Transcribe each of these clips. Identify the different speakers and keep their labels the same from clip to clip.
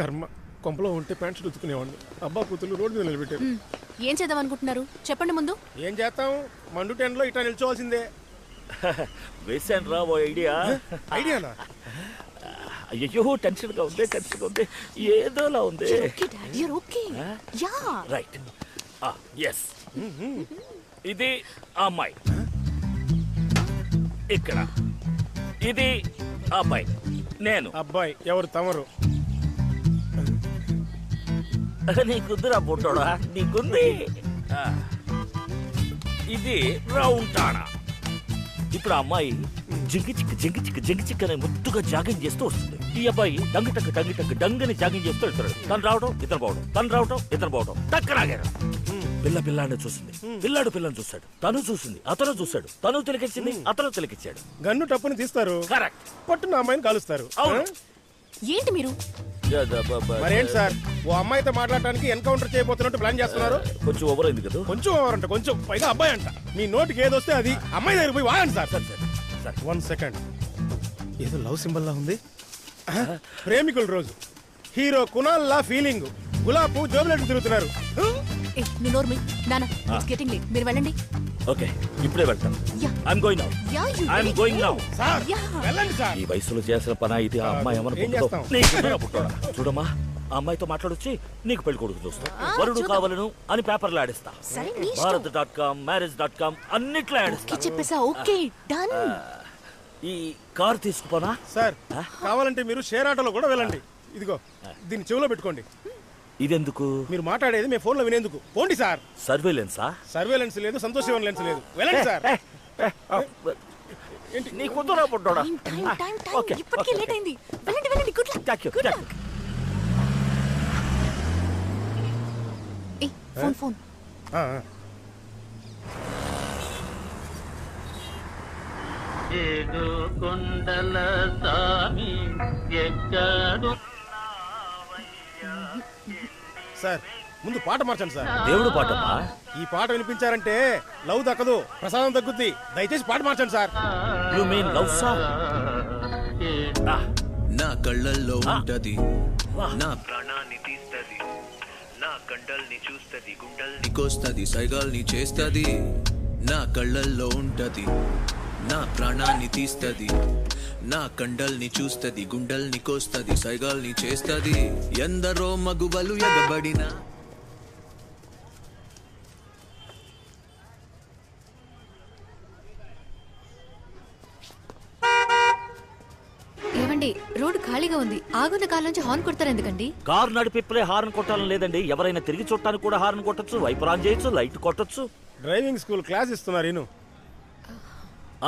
Speaker 1: కర్మ కొంపలో ఉంటే ప్యాంట్ షర్ట్ ఉతుకునేవాడిని. అబ్బా కూతురు రోడ్డు మీద నిలబెట్టారు
Speaker 2: ఏం చేద్దాం అనుకుంటున్నారు? చెప్పండి ముందు.
Speaker 1: ఏం చేస్తాం? మండు టెన్లో ఇట్లా నిల్చోవాల్సిందే.
Speaker 3: వేసాను రా ఓ ఐడియా.
Speaker 1: ఐడియానా?
Speaker 3: అయ్యో టెన్షన్గా ఉంది టెన్షన్గా ఉంది. ఏదోలా ఉంది.
Speaker 2: Okay dad you're okay yeah.
Speaker 3: Right. Yes ఇది ఆ అమ్మాయి. ఇక్కడ. ఇది ఆ అబ్బాయి. నేను.
Speaker 1: అబ్బాయి ఎవరు? తమరు.
Speaker 3: నీకుందిరా పుట్టోడా నీకుంది. ఆ. ఇది రౌండ్ తాడా ఇప్పుడు ఆ అమ్మాయి జింకి చిక్కు జింకి చిక్కు జింకి చిక్కు అనే ముద్దుగా జాగింగ్ చేస్తూ వస్తుంది. ఈ అబ్బాయి డంగి టక్ డంగి టక్ డంగని జాగింగ్ చేస్తూ వెళ్తాడు. తను రావడం ఇతను పోవడం తను రావడం ఇతను పోవడం టక్కరాగారు పిల్ల పిల్లాన్ని చూసింది. పిల్లాడు పిల్లని చూశాడు. తను చూసింది అతను చూశాడు. తను తిలకిచ్చింది అతను తిలకిచ్చాడు
Speaker 1: గన్ను టప్పుని తీస్తారు.
Speaker 3: కరెక్ట్.
Speaker 1: పట్టున అమ్మాయిని కాలుస్తారు.
Speaker 3: అవును.
Speaker 2: ఏంటి మీరు?
Speaker 1: మరేంటి సార్? ఓ అమ్మాయితో మాట్లాడటానికి ఎన్కౌంటర్ చేయబోతున్నట్టు ప్లాన్ చేస్తున్నారు?
Speaker 3: కొంచెం ఓవర్ అయింది కదా.
Speaker 1: కొంచెం ఎవరంట కొంచెం. పైగా అబ్బాయి అంట. మీ నోటికి ఏదొస్తే అది. అమ్మాయి దగ్గర పోయి వాగండి సార్.
Speaker 3: సరే సరే
Speaker 1: వన్ సెకండ్ ఏదో లవ్ సింబల్ లా ఉంది. ప్రేమికుల రోజు. హీరో కునాల్ లా ఫీలింగ్. గులాబ్ జోబులెట్ తిరుగుతున్నారు.
Speaker 2: మీరు వెళ్ళండి.
Speaker 3: ఓకే ఇప్పుడే వెళ్తాం yeah. I'm
Speaker 2: going now
Speaker 3: I'm going now
Speaker 1: sir
Speaker 2: yeah.
Speaker 1: వెళ్ళండి సార్.
Speaker 3: ఈ వయసులో చేసిన పని ఇది ఆ అమ్మాయి ఏమనుకుంటుందో? నీకు పుట్టోడా? చూడమ్మా ఆ అమ్మాయితో మాట్లాడొచ్చి నీకు పెళ్ళి కొడుకు చూస్తా. వరుడు. కావాలను అని పేపర్లో ఆడిస్తా. Bharat dot com marriage dot com అన్నిట్లో ఆడిస్తా.
Speaker 2: చెప్పేసా ఓకే డన్.
Speaker 3: ఈ కార్ తీసుకుపోనా?
Speaker 1: సార్ కావాలంటే మీరు షేర్ ఆటోలో కూడా వెళ్ళండి. ఇదిగో దీన్ని చెవిలో పెట్టుకోండి.
Speaker 3: ఇదెందుకు?
Speaker 1: మీరు మాట్లాడేది మీ ఫోన్లో వినేందుకు. పోండి సార్.
Speaker 3: సర్వేలెన్సా?
Speaker 1: సర్వేలెన్స్ లేదు సంతోషం లెన్స్ లేదు. వెళ్ళండి సార్. ఏంటి?
Speaker 3: నీ కుదరా పుట్టోడా
Speaker 2: time time time time.
Speaker 3: Okay,
Speaker 2: ఇప్పటికే లేట్ అయింది. వెళ్ళండి వెళ్ళండి. Good
Speaker 3: luck you, good
Speaker 2: luck A? Phone phone.
Speaker 1: ఆ, ఆ.
Speaker 4: ఏడు కొండల సామి ఎక్కడు
Speaker 1: సార్ ముందు పాట మార్చండి సార్.
Speaker 3: దేవుడు పాటమ్మా?
Speaker 1: ఈ పాట వినిపించారంటే లవ్ దక్కదు ప్రసాదం తగ్గుద్ది దయచేసి పాట మార్చండి sir.
Speaker 3: You mean love song
Speaker 5: నా కళ్ళల్లో ఉంటది.
Speaker 3: వాహ్.
Speaker 5: నా
Speaker 6: ప్రాణాన్ని తీస్తది. నా కండల్ని చూస్తది గుండల్ని
Speaker 5: కోస్తది సైగాల్ని చేస్తది. నా కళ్ళల్లో ఉంటది. నా ప్రాణాన్ని తీస్తది. నా కండల్ని చూస్తది గుండల్ని కోస్తది సైగాల్ని చేస్తది. ఎందరో మగువలు ఎగబడిన.
Speaker 2: ఏమండి రోడ్ ఖాళీగా ఉంది. ఆగున్న కాలం నుంచి హార్న్ కొడతారు ఎందుకండి?
Speaker 3: కారు నడిపిప్పులే హార్న్ కొట్టాలని లేదండి. ఎవరైనా తిరిగి చూడటానికి కూడా హార్న్ కొట్టొచ్చు వైపర్ ఆన్ చేయొచ్చు లైట్ కొట్టొచ్చు.
Speaker 1: డ్రైవింగ్ స్కూల్ క్లాస్ ఇస్తున్నారు ఇను.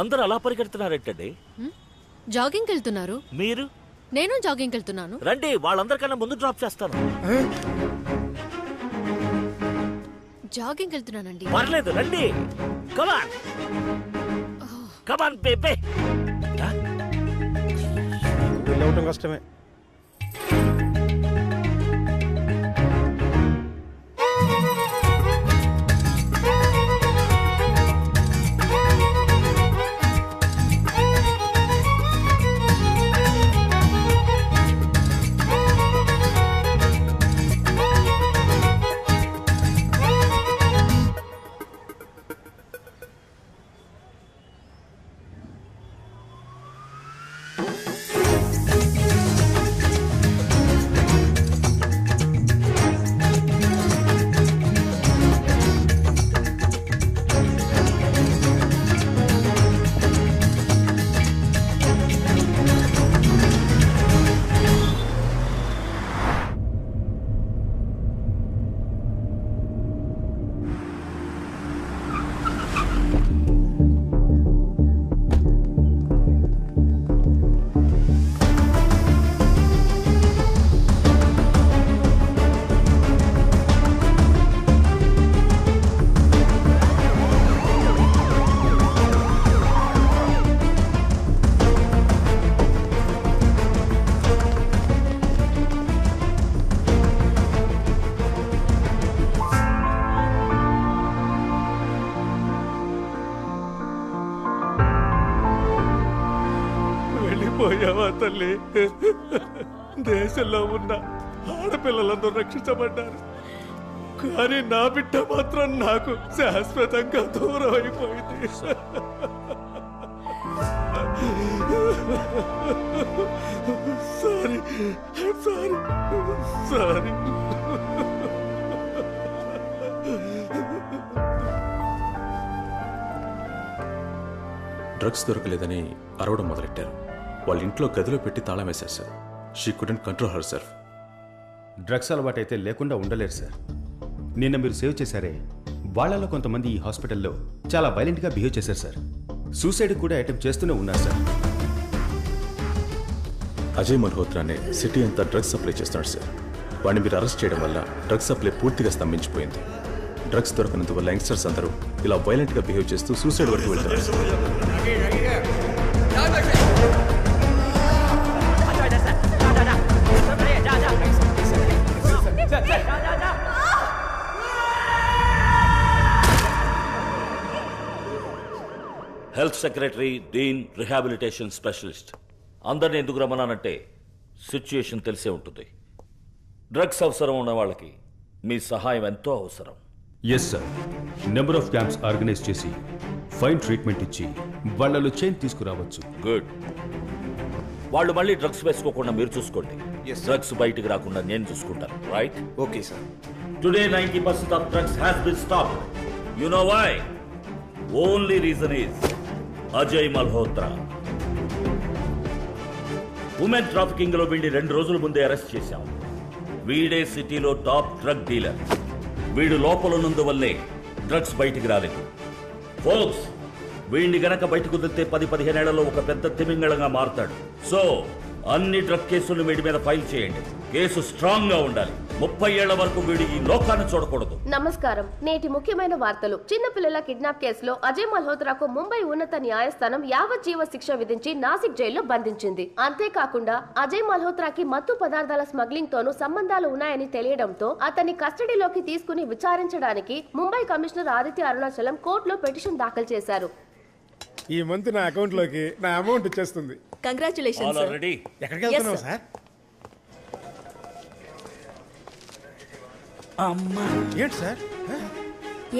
Speaker 3: అందరూ అలా పరిగెడుతున్నారేంటండి?
Speaker 2: జాగింగ్ వెళ్తున్నారు
Speaker 3: మీరు?
Speaker 2: నేను జాగింగ్ వెళ్తున్నాను
Speaker 3: రండి వాళ్ళందరికన్నా ముందు డ్రాప్ చేస్తాను.
Speaker 2: జాగింగ్ వెళ్తున్నానండి
Speaker 3: పర్లేదు రండి. కమాన్ కమాన్ బేబే
Speaker 1: వెళ్ళవటం కష్టమే. పోయావా తల్లి? దేశంలో ఉన్న
Speaker 7: ఆడపిల్లలందరూ రక్షించబడ్డారు. కానీ నా బిడ్డ మాత్రం నాకు శాశ్వతంగా దూరం అయిపోయింది. సారీ సారీ సారీ
Speaker 8: డ్రగ్స్ దొరకలేదని అరవడం మొదలెట్టారు. వాళ్ళ ఇంట్లో గదిలో పెట్టి తాళం వేశారు sir. She couldn't control herself
Speaker 9: drugs అలవాటైతే లేకుండా ఉండలేరు సార్. నిన్న మీరు సేవ్ చేశారే. వాళ్ళలో కొంతమంది ఈ హాస్పిటల్లో చాలా వైలెంట్గా బిహేవ్ చేశారు సార్. సూసైడ్ కూడా అటెంప్ట్ చేస్తూనే ఉన్నారు సార్.
Speaker 8: అజయ్ మల్హోత్రా అనే సిటీ అంతా డ్రగ్స్ సప్లై చేస్తున్నాడు సార్. వాడిని మీరు అరెస్ట్ చేయడం వల్ల డ్రగ్స్ సప్లై పూర్తిగా స్తంభించిపోయింది. డ్రగ్స్ దొరకనందువల్ల యంగ్స్టర్స్ అందరూ ఇలా వైలెంట్గా బిహేవ్ చేస్తూ సూసైడ్ వరకు వెళ్తున్నారు
Speaker 3: health secretary dean rehabilitation specialist. అందరిని ఎందుకు రమ్మన్నానంటే సిచ్యుయేషన్ తెలిసే ఉంటుంది. డ్రగ్స్ అవసరం ఉన్న వాళ్ళకి మీ సహాయం ఎంతో అవసరం.
Speaker 9: Yes sir number of camps organise చేసి ఫైన్ ట్రీట్మెంట్ ఇచ్చి వాళ్ళలో చేంజ్ తీసుకురావచ్చు.
Speaker 3: గుడ్ వాళ్ళు మళ్ళీ డ్రగ్స్ వేసుకోకుండా మీరు చూసుకోండి. డ్రగ్స్ బయటికి రాకుండా నేను చూసుకుంటాను.
Speaker 1: Right okay
Speaker 3: sir today ninety percent of drugs has been stop you know why only reason is Ajay Malhotra. Women ట్రాఫికింగ్లో వీడిని రెండు రోజుల ముందే అరెస్ట్ చేశాం. వీడే సిటీలో టాప్ డ్రగ్ డీలర్. వీడు లోపల ఉన్నందువల్లే డ్రగ్స్ బయటికి రాలేదు. ఫోక్స్ వీడిని గనక బయటకు వదిలితే పది పదిహేనేళ్ళలో ఒక పెద్ద తిమింగళంగా మారుతాడు. సో అన్ని డ్రగ్ కేసులు వీడి మీద ఫైల్ చేయండి. కేసు స్ట్రాంగ్గా ఉండాలి. ముప్పై ఏళ్ళ వరకు వీడు ఈ లోకాన్ని చూడకూడదు.
Speaker 10: నమస్కారం. నేటి ముఖ్యమైన వార్తలు. చిన్నపిల్లల కిడ్నాప్ కేసులో అజయ్ మల్హోత్రాకు ముంబై ఉన్నత న్యాయస్థానం యావజ్జీవ శిక్ష విధించి నాసిక్ జైల్లో బంధించింది. అంతేకాకుండా అజయ్ మల్హోత్రాకి మత్తు పదార్థాల స్మగ్లింగ్ తోనూ సంబంధాలు ఉన్నాయని తెలియడంతో అతన్ని కస్టడీలోకి తీసుకుని విచారించడానికి ముంబై కమిషనర్ ఆదిత్య అరుణాచలం కోర్టులో పిటిషన్ దాఖలు చేశారు.
Speaker 1: ఈ మంత్ నా అకౌంట్లోకి నా అమౌంట్ వచ్చేస్తుంది.
Speaker 2: కంగ్రాచులేషన్
Speaker 1: ఎక్కడికి వెళ్తున్నావు. సార్
Speaker 3: అమ్మా.
Speaker 1: ఏంటి సార్?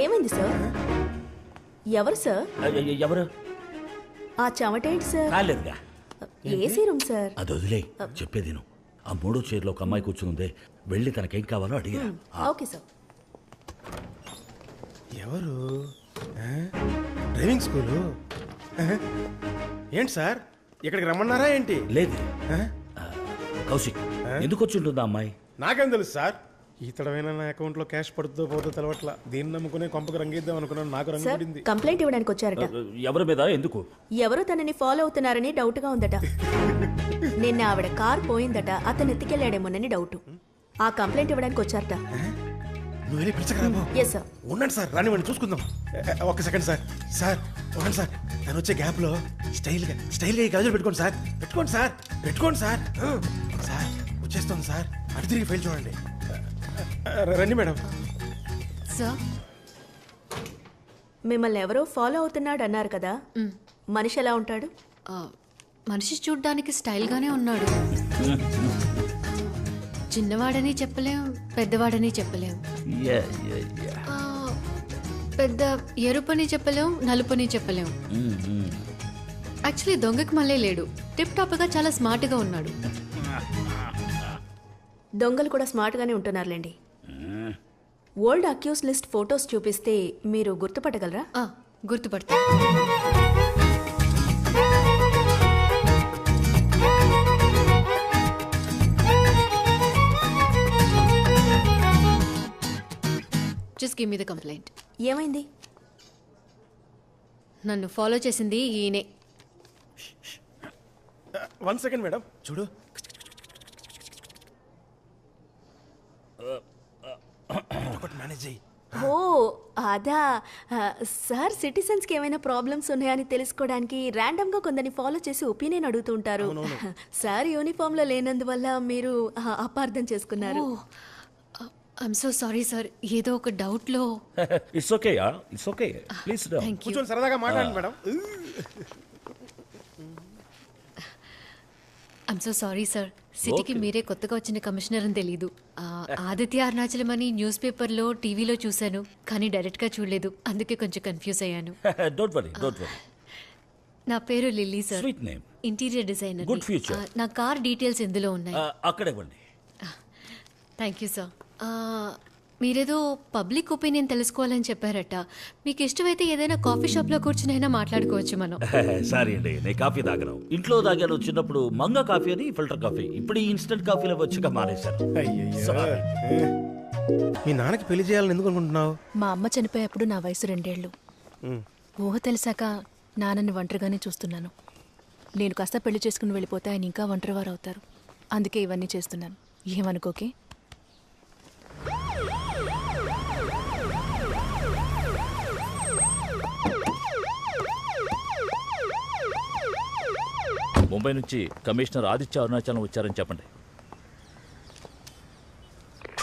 Speaker 2: ఏమైంది సార్? ఎవరు సార్?
Speaker 3: ఎవరు?
Speaker 2: ఆ చెమటేంటి సార్?
Speaker 3: కాలేదుగా.
Speaker 2: ఏసీ రూమ్ సార్
Speaker 3: అది వదిలే చెప్పేది నువ్వు ఆ మూడో చైర్లో ఒక అమ్మాయి కూర్చుంది వెళ్ళి తనకేం కావాలో అడిగా.
Speaker 2: Okay sir.
Speaker 1: ఎవరు? Driving school? ఏంటి సార్? ఇక్కడికి రమ్మన్నారా ఏంటి?
Speaker 3: లేదు. కౌశిక్ ఎందుకు వచ్చి ఉంటుంది ఆ అమ్మాయి?
Speaker 1: నాకేం తెలుసు సార్? ఇతడమైన నా అకౌంట్లో క్యాష్ పడుతుందో పోతుందో తెలవట్ల. దీన్ని నమ్ముకునే కొంపకు రంగిద్దాం అనుకున్నాను. నాకు రంగు
Speaker 2: సార్
Speaker 1: పడింది.
Speaker 2: కంప్లైంట్ ఇవ్వడానికి వచ్చారట.
Speaker 3: ఎవరి మీద? ఎందుకు?
Speaker 2: ఎవరో తనని ఫాలో అవుతున్నారని డౌట్గా ఉందట. నిన్న ఆవిడ కార్ పోయిందట. అతను ఎత్తుకెళ్ళాడేమోనని డౌట్. ఆ కంప్లైంట్ ఇవ్వడానికి వచ్చారట.
Speaker 1: నువ్వు వెళ్ళి పిలిచకరాబో
Speaker 2: ఎస్ సార్
Speaker 1: ఉండండి సార్ రానివ్వండి చూసుకుందాం. ఏ, ఒక్క సెకండ్ సార్. సార్ ఉండండి సార్. తను వచ్చే గ్యాప్లో స్టైల్గా స్టైల్గా ఈ గాజులు పెట్టుకోండి సార్. పెట్టుకోండి సార్. పెట్టుకోండి సార్. ఆ, సార్ వచ్చేస్తుంది సార్. అటు తిరిగి ఫైల్ చూడండి. రండి మేడం.
Speaker 2: సార్ మిమ్మల్ని ఎవరో ఫాలో అవుతున్నాడు అన్నారు కదా. మనిషి ఎలా ఉంటాడు?
Speaker 11: మనిషి చూడ్డానికి స్టైల్గానే ఉన్నాడు. చిన్నవాడని చెప్పలేం పెద్దవాడని చెప్పలేం. పెద్ద ఎరుపని చెప్పలేం నలుపని చెప్పలేం. యాక్చువల్లీ దొంగకి మళ్ళీ లేడు. టిప్ టాప్గా చాలా స్మార్ట్గా ఉన్నాడు.
Speaker 2: దొంగలు కూడా స్మార్ట్ గానే ఉంటున్నారులేండి. ఓల్డ్ అక్యూస్ లిస్ట్ ఫొటోస్ చూపిస్తే మీరు గుర్తుపట్టగలరా?
Speaker 11: ఆ, గుర్తుపడతా. Just give me the complaint
Speaker 2: ఏమైంది?
Speaker 11: నన్ను ఫాలో చేసింది ఈయనే.
Speaker 1: వన్ సెకండ్ మేడం చూడు
Speaker 2: ఓ అదా. సార్ సిటిజన్స్కి ఏమైనా ప్రాబ్లమ్స్ ఉన్నాయని తెలుసుకోవడానికి ర్యాండమ్గా కొందరిని ఫాలో చేసి ఒపీనియన్ అడుగుతుంటారు సార్ యూనిఫామ్లో లేనందువల్ల మీరు అపార్థం చేసుకున్నారు.
Speaker 11: I'm so sorry sir. ఏదో ఒక డౌట్లో.
Speaker 3: It's okay it's okay please
Speaker 11: thank you
Speaker 1: కూర్చొని సరదాగా మాట్లాడండి madam.
Speaker 11: I'm so sorry sir. సిటీకి మీరే కొత్తగా వచ్చిన కమిషనర్ అని తెలీదు. ఆ, ఆదిత్య అరుణాచలం అని న్యూస్ పేపర్లో టీవీలో చూశాను కానీ డైరెక్ట్గా చూడలేదు. అందుకే కొంచెం కన్ఫ్యూజ్ అయ్యాను.
Speaker 3: డోంట్ వరీ డోంట్ వరీ
Speaker 11: నా పేరు Lily sir
Speaker 3: sweet name
Speaker 11: interior designer
Speaker 3: Good future.
Speaker 11: నా కార్ డీటెయిల్స్ ఇందులో ఉన్నాయి?
Speaker 3: అక్కడ ఇవ్వండి.
Speaker 11: థ్యాంక్ యూ సార్ మీరేదో పబ్లిక్ ఒపీనియన్ తెలుసుకోవాలని చెప్పారట. మీకు ఇష్టమైతే ఏదైనా కాఫీ షాప్లో కూర్చుని అయినా మాట్లాడుకోవచ్చు మనం.
Speaker 3: సారీ అండి నేను కాఫీ తాగను. ఇంట్లో తాగాను చిన్నప్పుడు మంగ కాఫీ అని ఫిల్టర్ కాఫీ. ఇప్పుడు ఈ ఇన్స్టెంట్ కాఫీలో వచ్చాక మానేశాను. Sorry.
Speaker 1: మీ నాన్నకి పెళ్ళి చేయాలని ఎందుకు అనుకుంటున్నావు?
Speaker 12: మా అమ్మ చనిపోయేప్పుడు నా వయసు రెండేళ్ళు. ఊహ తెలిసాక నాన్నని ఒంటరిగానే చూస్తున్నాను. నేను కాస్త పెళ్ళి చేసుకుని వెళ్ళిపోతే ఆయన ఇంకా ఒంటరివారు అవుతారు అందుకే ఇవన్నీ చేస్తున్నాను. ఏమనుకోకే?
Speaker 3: ముంబై నుంచి కమిషనర్ ఆదిత్య అరుణాచలం వచ్చారని చెప్పండి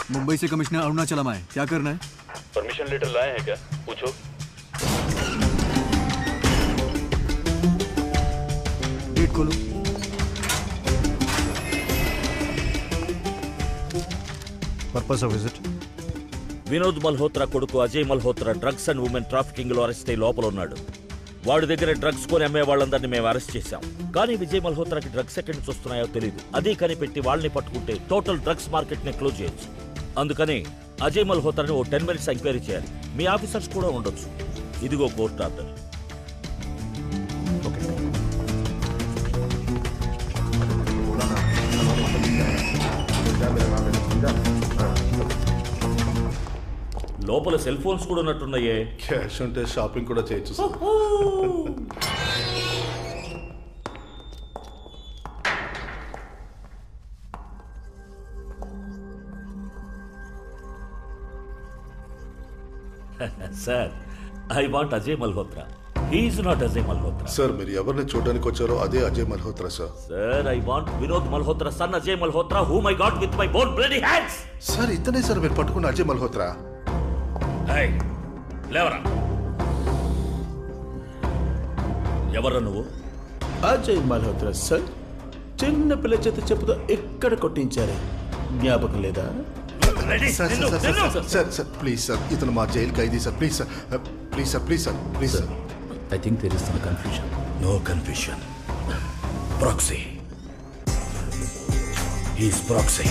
Speaker 13: मुंबई से कमिश्नर अरुणाचलम आए क्या करना है
Speaker 8: परमिशन लेटर लाए हैं क्या पूछो
Speaker 13: डेट खोलो
Speaker 14: purpose of visit
Speaker 3: Vinod Malhotra కొడుకు Ajay Malhotra drugs and women trafficking లో అరెస్ట్ అయి లోపల ఉన్నాడు వాడి దగ్గర డ్రగ్స్ కొని అమ్మే వాళ్ళందరినీ మేము అరెస్ట్ చేశాం. కానీ విజయ్ మల్హోత్రాకి డ్రగ్స్ ఎక్కడి నుంచి వస్తున్నాయో తెలియదు అదే కనిపెట్టి వాళ్ళని పట్టుకుంటే టోటల్ డ్రగ్స్ మార్కెట్ని క్లోజ్ చేయొచ్చు. అందుకని అజయ్ మల్హోత్రాని ఓ టెన్ మినిట్స్ ఎంక్వైరీ చేయాలి. మీ ఆఫీసర్స్ కూడా ఉండొచ్చు. ఇదిగో కోర్టు ఆర్డర్. లోపల సెల్ ఫోన్స్ కూడా ఉన్నట్టున్నాయే.
Speaker 15: క్యాష్ ఉంటే షాపింగ్ కూడా చేయొచ్చు sir.
Speaker 3: Sir I want Ajay Malhotra. He's not Ajay Malhotra.
Speaker 15: Sir మీరు ఎవరిని చూడడానికి వచ్చారో అదే Ajay Malhotra sir.
Speaker 3: Sir I want Vinod Malhotra son Ajay Malhotra whom I got with my own bloody hands.
Speaker 15: Sir ఇతనే sir మీరు పట్టుకున్న అజయ్ మల్హోత్రా.
Speaker 3: హై లేవరా. ఎవరా నువ్వు?
Speaker 16: అజయ్ మల్హోత్రా సార్. చిన్న పిల్ల చేత చెప్పుతో ఎక్కడ కొట్టించారు? జ్ఞాపకం లేదా?
Speaker 15: Sir sir sir please sir ఇతను మా jail Khaidi sir please sir please sir please sir please sir.
Speaker 3: I think there is some confusion no confusion proxy he's proxy